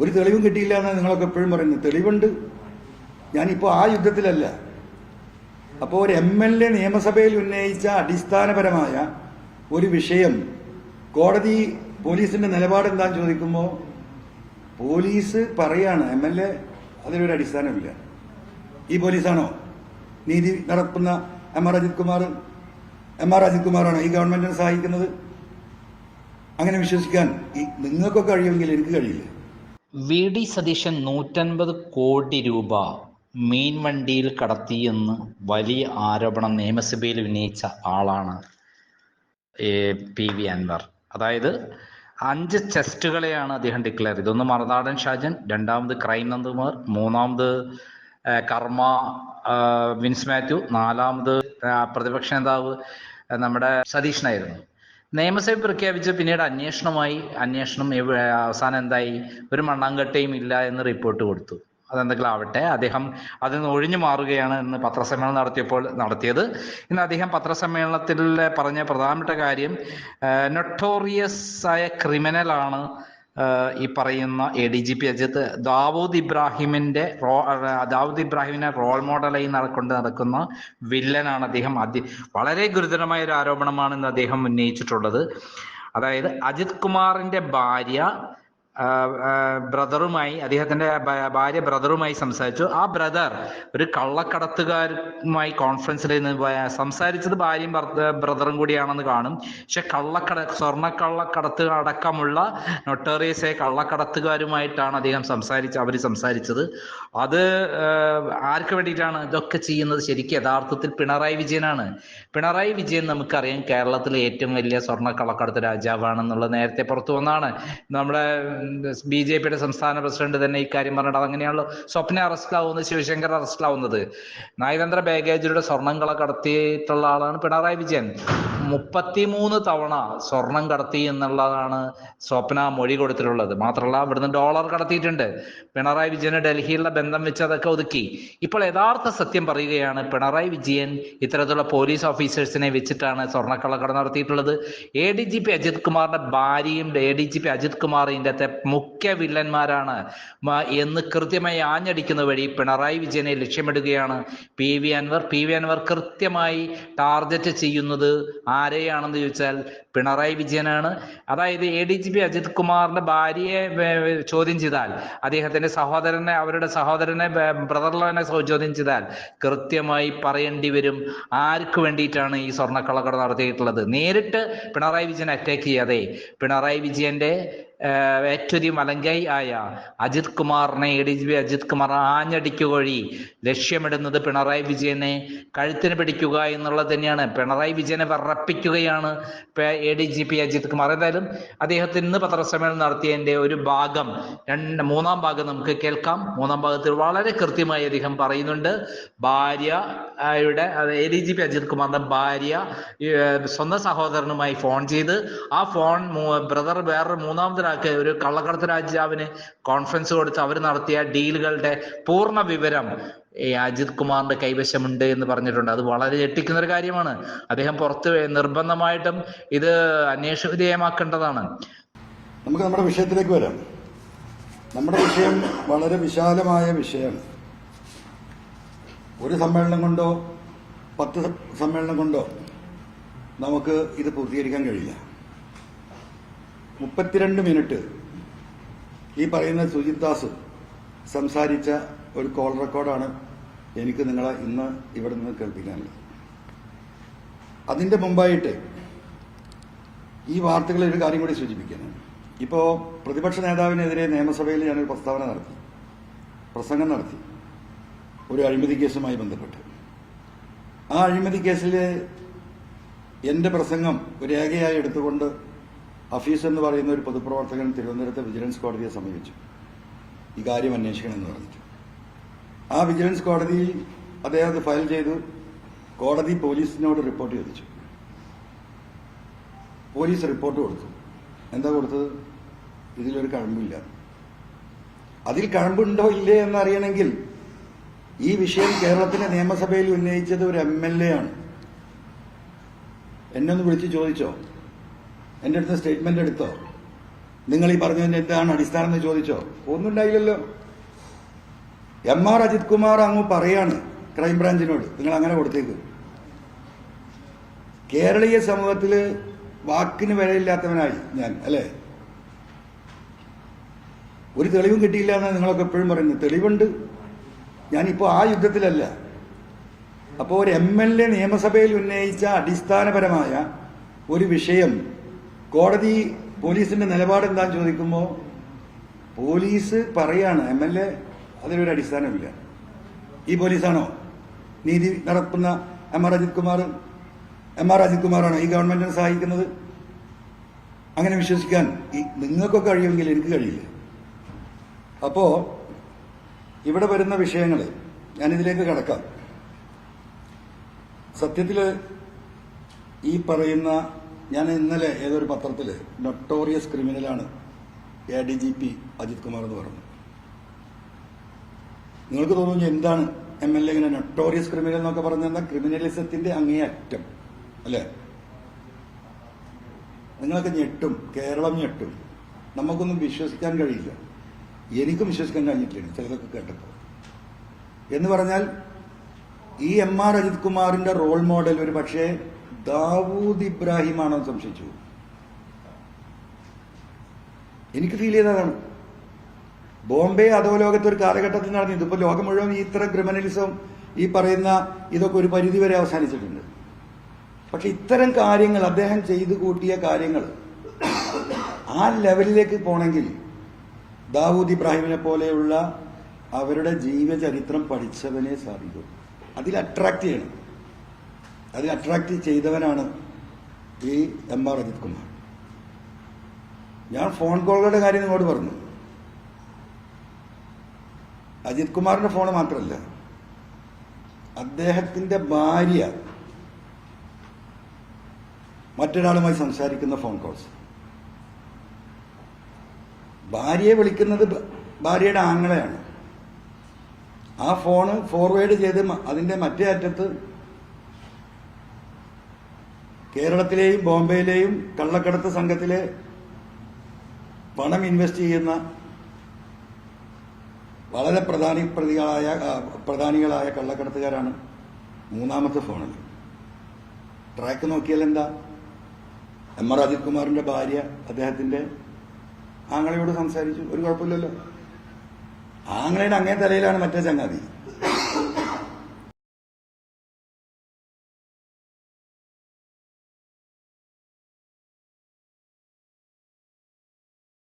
ഒരു തെളിവും കിട്ടിയില്ല എന്നാണ് നിങ്ങളൊക്കെ എപ്പോഴും പറയുന്നത്. തെളിവുണ്ട്. ഞാനിപ്പോൾ ആ യുദ്ധത്തിലല്ല. അപ്പോൾ ഒരു എം എൽ എ നിയമസഭയിൽ ഉന്നയിച്ച അടിസ്ഥാനപരമായ ഒരു വിഷയം കോടതി പോലീസിന്റെ നിലപാട് എന്താന്ന് ചോദിക്കുമ്പോൾ പോലീസ് പറയാണ് എം എൽ എ അതിലൊരു അടിസ്ഥാനമില്ല. ഈ പോലീസാണോ? നീതി നടത്തുന്ന M R Ajith Kumar M R Ajith കുമാറാണോ ഈ ഗവൺമെന്റിനെ സഹായിക്കുന്നത്? അങ്ങനെ വിശ്വസിക്കാൻ ഈ നിങ്ങൾക്കൊക്കെ കഴിയുമെങ്കിൽ എനിക്ക് കഴിയില്ല. വി ഡി സതീശൻ നൂറ്റൻപത് കോടി രൂപ മീൻ വണ്ടിയിൽ കടത്തിയെന്ന് വലിയ ആരോപണം നിയമസഭയിൽ ഉന്നയിച്ച ആളാണ് പി വി അൻവർ. അതായത് അഞ്ച് ചെസ്റ്റുകളെയാണ് അദ്ദേഹം ഡിക്ലെയർ ചെയ്തത്. ഒന്ന് മറുനാടൻ ഷാജൻ രണ്ടാമത് ക്രൈം നന്ദകുമാർ മൂന്നാമത് കർമ്മ വിൻസ് മാത്യു നാലാമത് പ്രതിപക്ഷ നേതാവ് നമ്മുടെ സതീഷനായിരുന്നു നിയമസഭ പ്രഖ്യാപിച്ച പിന്നീട് അന്വേഷണമായി അന്വേഷണം അവസാനം എന്തായി? ഒരു മണ്ണാങ്കട്ടയും ഇല്ല എന്ന് റിപ്പോർട്ട് കൊടുത്തു. അതെന്തെങ്കിലും ആവട്ടെ അദ്ദേഹം അതിൽ നിന്ന് ഒഴിഞ്ഞു മാറുകയാണ് എന്ന് പത്രസമ്മേളനം നടത്തിയപ്പോൾ നടത്തിയത്. ഇന്ന് അദ്ദേഹം പത്രസമ്മേളനത്തിൽ പറഞ്ഞ പ്രധാനപ്പെട്ട കാര്യം നൊട്ടോറിയസ് ആയ ക്രിമിനലാണ് ആഹ് ഈ പറയുന്ന A D G P Ajith Dawood ഇബ്രാഹിമിന്റെ റോ ദാവൂദ് ഇബ്രാഹിമിനെ റോൾ മോഡലായി നടക്കൊണ്ട് നടക്കുന്ന വില്ലനാണ് അദ്ദേഹം. അതി വളരെ ഗുരുതരമായ ഒരു ആരോപണമാണ് ഇന്ന് അദ്ദേഹം ഉന്നയിച്ചിട്ടുള്ളത്. അതായത് അജിത് കുമാറിന്റെ ഭാര്യ ബ്രദറുമായി അദ്ദേഹത്തിന്റെ ഭാര്യ ബ്രദറുമായി സംസാരിച്ചു. ആ ബ്രദർ ഒരു കള്ളക്കടത്തുകാരുമായി കോൺഫറൻസിൽ സംസാരിച്ചത് ഭാര്യയും ബ്രദറും കൂടിയാണെന്ന് കാണും. പക്ഷെ കള്ളക്കട സ്വർണക്കള്ളക്കടത്ത് അടക്കമുള്ള നൊട്ടേറിയസ് കള്ളക്കടത്തുകാരുമായിട്ടാണ് അദ്ദേഹം സംസാരിച്ച് അവർ സംസാരിച്ചത്. അത് ആർക്ക് വേണ്ടിയിട്ടാണ് ഇതൊക്കെ ചെയ്യുന്നത്? ശരിക്കും യഥാർത്ഥത്തിൽ പിണറായി വിജയനാണ്. പിണറായി വിജയൻ നമുക്കറിയാം കേരളത്തിലെ ഏറ്റവും വലിയ സ്വർണ കള്ളക്കടത്ത് രാജാവാണെന്നുള്ളത് നേരത്തെ പുറത്തു വന്നാണ്. നമ്മുടെ ബി ജെ പിയുടെ സംസ്ഥാന പ്രസിഡന്റ് തന്നെ ഇക്കാര്യം പറഞ്ഞിട്ട് അങ്ങനെയാണല്ലോ സ്വപ്ന അറസ്റ്റിലാവുന്നത് ശിവശങ്കർ അറസ്റ്റിലാവുന്നത് നയതന്ത്ര ബാഗേജിലൂടെ സ്വർണം കടത്തിയിട്ടുള്ള ആളാണ് പിണറായി വിജയൻ. മുപ്പത്തിമൂന്ന് തവണ സ്വർണം കടത്തി എന്നുള്ളതാണ് സ്വപ്ന മൊഴി കൊടുത്തിട്ടുള്ളത്. മാത്രമല്ല ഇവിടുന്ന് ഡോളർ കടത്തിയിട്ടുണ്ട്. പിണറായി വിജയന് ഡൽഹിയിലുള്ള ബന്ധം വെച്ച് അതൊക്കെ ഒതുക്കി. ഇപ്പോൾ യഥാർത്ഥ സത്യം പറയുകയാണ് പിണറായി വിജയൻ ഇത്തരത്തിലുള്ള പോലീസ് ഓഫീസേഴ്സിനെ വെച്ചിട്ടാണ് സ്വർണക്കള്ളക്കട നടത്തിയിട്ടുള്ളത്. A D G P Ajith കുമാറിന്റെ ഭാര്യയും A D G P Ajith Kumar മുഖ്യ വില്ലന്മാരാണ്. എന്ന് കൃത്യമായി ആഞ്ഞടിക്കുന്ന വഴി പിണറായി വിജയനെ ലക്ഷ്യമിടുകയാണ്. P V Anvar. P V Anvar കൃത്യമായി ടാർഗറ്റ് ചെയ്യുന്നത് ആരെയാണെന്ന് ചോദിച്ചാൽ പിണറായി വിജയനാണ്. അതായത് A D G P Ajith കുമാറിന്റെ ഭാര്യയെ ചോദ്യം ചെയ്താൽ അദ്ദേഹത്തിന്റെ സഹോദരനെ അവരുടെ സഹോദരനെ ബ്രദറിനെ ചോദ്യം ചെയ്താൽ കൃത്യമായി പറയേണ്ടി വരും. ആർക്ക് വേണ്ടിയിട്ടാണ് ഈ സ്വർണക്കള്ളക്കട നടത്തിയിട്ടുള്ളത്? നേരിട്ട് പിണറായി വിജയൻ അറ്റാക്ക് ചെയ്യാതെ പിണറായി വിജയന്റെ ആഹ് ഏറ്റവും അലങ്കൈ ആയ അജിത് കുമാറിനെ A D G P Ajith Kumar ആഞ്ഞടിക്കുക വഴി ലക്ഷ്യമിടുന്നത് പിണറായി വിജയനെ കഴുത്തിന് പിടിക്കുക എന്നുള്ളത് തന്നെയാണ്. പിണറായി വിജയനെ വിറപ്പിക്കുകയാണ് A D G P Ajith Kumar. എന്തായാലും അദ്ദേഹത്തിന് ഇന്ന് പത്രസമ്മേളനം നടത്തിയതിന്റെ ഒരു ഭാഗം രണ്ട് മൂന്നാം ഭാഗം നമുക്ക് കേൾക്കാം. മൂന്നാം ഭാഗത്തിൽ വളരെ കൃത്യമായി അദ്ദേഹം പറയുന്നുണ്ട്. ഭാര്യയുടെ A D G P Ajith കുമാറിന്റെ ഭാര്യ സ്വന്തം സഹോദരനുമായി ഫോൺ ചെയ്ത് ആ ഫോൺ ബ്രദർ വേറൊരു മൂന്നാമതൊരാൾക്ക് ഒരു കള്ളക്കടത്ത് രാജാവിന് കോൺഫറൻസ് കൊടുത്ത് അവർ നടത്തിയ ഡീലുകളുടെ പൂർണ വിവരം ഈ അജിത് കുമാറിന്റെ കൈവശമുണ്ട് എന്ന് പറഞ്ഞിട്ടുണ്ട്. അത് വളരെ ഞെട്ടിക്കുന്ന ഒരു കാര്യമാണ്. അദ്ദേഹം പുറത്ത് നിർബന്ധമായിട്ടും ഇത് അന്വേഷണ വിധേയമാക്കേണ്ടതാണ്. നമുക്ക് നമ്മുടെ വിഷയത്തിലേക്ക് വരാം. നമ്മുടെ വിഷയം വളരെ വിശാലമായ വിഷയം. ഒരു സമ്മേളനം കൊണ്ടോ പത്ത് സമ്മേളനം കൊണ്ടോ നമുക്ക് ഇത് പൂർത്തീകരിക്കാൻ കഴിയില്ല. മുപ്പത്തിരണ്ട് മിനിറ്റ്. ഈ പറയുന്ന സുജിത് ദാസ് സംസാരിച്ച ഒരു കോൾ റെക്കോർഡാണ് എനിക്ക് നിങ്ങളെ ഇന്ന് ഇവിടെ നിന്ന് കേൾപ്പിക്കാനുള്ളത്. അതിന്റെ മുമ്പായിട്ട് ഈ വാർത്തകളിൽ ഒരു കാര്യം കൂടി സൂചിപ്പിക്കുന്നു. ഇപ്പോ പ്രതിപക്ഷ നേതാവിനെതിരെ നിയമസഭയിൽ ഞാനൊരു പ്രസ്താവന നടത്തി. പ്രസംഗം നടത്തി. ഒരു അഴിമതി കേസുമായി ബന്ധപ്പെട്ട്. ആ അഴിമതി കേസിൽ എന്റെ പ്രസംഗം ഒരു രേഖയായി എടുത്തുകൊണ്ട് ഹഫീസ് എന്ന് പറയുന്ന ഒരു പൊതുപ്രവർത്തകൻ തിരുവനന്തപുരത്തെ വിജിലൻസ് കോടതിയെ സമീപിച്ചു. ഈ കാര്യം അന്വേഷിക്കണമെന്ന് പറഞ്ഞിട്ട്. ആ വിജിലൻസ് കോടതിയിൽ അദ്ദേഹം അത് ഫയൽ ചെയ്തു. കോടതി പോലീസിനോട് റിപ്പോർട്ട് ചോദിച്ചു. പോലീസ് റിപ്പോർട്ട് കൊടുത്തു. എന്താ കൊടുത്തത്? ഇതിലൊരു കഴമ്പില്ല. അതിൽ കഴമ്പുണ്ടോ ഇല്ലേ എന്നറിയണമെങ്കിൽ ഈ വിഷയം കേരളത്തിന്റെ നിയമസഭയിൽ ഉന്നയിച്ചത് ഒരു എം എൽ എ ആണ്. എന്നെ ഒന്ന് വിളിച്ച് ചോദിച്ചോ? എന്റെ അടുത്ത് സ്റ്റേറ്റ്മെന്റ് എടുത്തോ? നിങ്ങൾ ഈ പറഞ്ഞതിന് എന്താണ് അടിസ്ഥാനം എന്ന് ചോദിച്ചോ? ഒന്നും ഉണ്ടായില്ലല്ലോ എം ആർ അജിത് കുമാർ അങ്ങ് പറയാണ് ക്രൈംബ്രാഞ്ചിനോട് നിങ്ങൾ അങ്ങനെ കൊടുത്തേക്ക്. കേരളീയ സമൂഹത്തിൽ വാക്കിന് വിലയില്ലാത്തവനായി ഞാൻ അല്ലേ? ഒരു തെളിവും കിട്ടിയില്ല എന്നാണ് നിങ്ങളൊക്കെ എപ്പോഴും പറയുന്നത് തെളിവുണ്ട്. ഞാനിപ്പോൾ ആ യുദ്ധത്തിലല്ല. അപ്പോൾ ഒരു എം എൽ എ നിയമസഭയിൽ ഉന്നയിച്ച അടിസ്ഥാനപരമായ ഒരു വിഷയം കോടതി പോലീസിന്റെ നിലപാട് എന്താന്ന് ചോദിക്കുമ്പോൾ പോലീസ് പറയാണ് എം എൽ എ അതിലൊരു അടിസ്ഥാനമില്ല. ഈ പോലീസാണോ? നീതി നടക്കുന്ന M R Ajith Kumar M R Ajith കുമാറാണോ ഈ ഗവൺമെന്റിനെ സഹായിക്കുന്നത്? അങ്ങനെ വിശ്വസിക്കാൻ ഈ നിങ്ങൾക്കൊക്കെ കഴിയുമെങ്കിൽ എനിക്ക് കഴിയില്ല. അപ്പോ ഇവിടെ വരുന്ന വിഷയങ്ങൾ ഞാനിതിലേക്ക് കടക്കാം. സത്യത്തിൽ ഈ പറയുന്ന ഞാൻ ഇന്നലെ ഏതൊരു പത്രത്തിൽ notorious ക്രിമിനലാണ് A D G P Ajith Kumar എന്ന് പറഞ്ഞു നിങ്ങൾക്ക് തോന്നുന്നു എന്താണ് എം എൽ എ ഇങ്ങനെ നൊട്ടോറിയസ് ക്രിമിനൽ എന്നൊക്കെ പറഞ്ഞാൽ ക്രിമിനലിസത്തിന്റെ അങ്ങേയറ്റം അല്ലേ? നിങ്ങളൊക്കെ ഞെട്ടും കേരളം ഞെട്ടും. നമുക്കൊന്നും വിശ്വസിക്കാൻ കഴിയില്ല. എനിക്കും വിശ്വസിക്കാൻ കഴിഞ്ഞിട്ടില്ല ചിലതൊക്കെ കേട്ടപ്പോൾ. എന്ന് പറഞ്ഞാൽ ഈ എം ആർ അജിത് കുമാറിന്റെ റോൾ മോഡൽ ഒരു പക്ഷേ ദാവൂദ് ഇബ്രാഹിം ആണോ എന്ന് സംശയിച്ചു. എനിക്ക് ഫീൽ ചെയ്തതാണ്. ബോംബെ അധോലോകത്ത് ഒരു കാലഘട്ടത്തിൽ നടന്നു. ഇതിപ്പോ ലോകം മുഴുവൻ ഈ ഇത്തരം ക്രിമിനലിസം ഈ പറയുന്ന ഇതൊക്കെ ഒരു പരിധി വരെ അവസാനിച്ചിട്ടുണ്ട്. പക്ഷെ ഇത്തരം കാര്യങ്ങൾ അദ്ദേഹം ചെയ്തു കൂട്ടിയ കാര്യങ്ങൾ ആ ലെവലിലേക്ക് പോണെങ്കിൽ ദാവൂദ് ഇബ്രാഹിമിനെ പോലെയുള്ള അവരുടെ ജീവചരിത്രം പഠിച്ചവനെ സാധിക്കും. അതിൽ അട്രാക്ട് ചെയ്യണം. അതിൽ അട്രാക്ട് ചെയ്തവനാണ് ഈ എം ആർ അജിത് കുമാർ. ഞാൻ ഫോൺ കോളുകളുടെ കാര്യം നിങ്ങളോട് പറഞ്ഞു. അജിത് കുമാറിന്റെ ഫോൺ മാത്രമല്ല അദ്ദേഹത്തിന്റെ ഭാര്യ മറ്റൊരാളുമായി സംസാരിക്കുന്ന ഫോൺ കോൾസ് ഭാര്യയെ വിളിക്കുന്നത് ഭാര്യയുടെ ആങ്ങളെയാണ്. ആ ഫോണ് ഫോർവേഡ് ചെയ്ത് അതിന്റെ മറ്റേ അറ്റത്ത് കേരളത്തിലെയും ബോംബെയിലെയും കള്ളക്കടത്ത് സംഘത്തിലെ പണം ഇൻവെസ്റ്റ് ചെയ്യുന്ന വളരെ പ്രധാനി പ്രതികളായ പ്രധാനികളായ കള്ളക്കടത്തുകാരാണ് മൂന്നാമത്തെ ഫോണിൽ. ട്രാക്ക് നോക്കിയാൽ എന്താ? എം ആർ അജിത് കുമാറിന്റെ ഭാര്യ അദ്ദേഹത്തിന്റെ ആങ്ങളയോട് സംസാരിച്ചു. ഒരു കുഴപ്പമില്ലല്ലോ. ആങ്ങളയുടെ അങ്ങേ തലയിലാണ് മറ്റേ ചങ്ങാതി.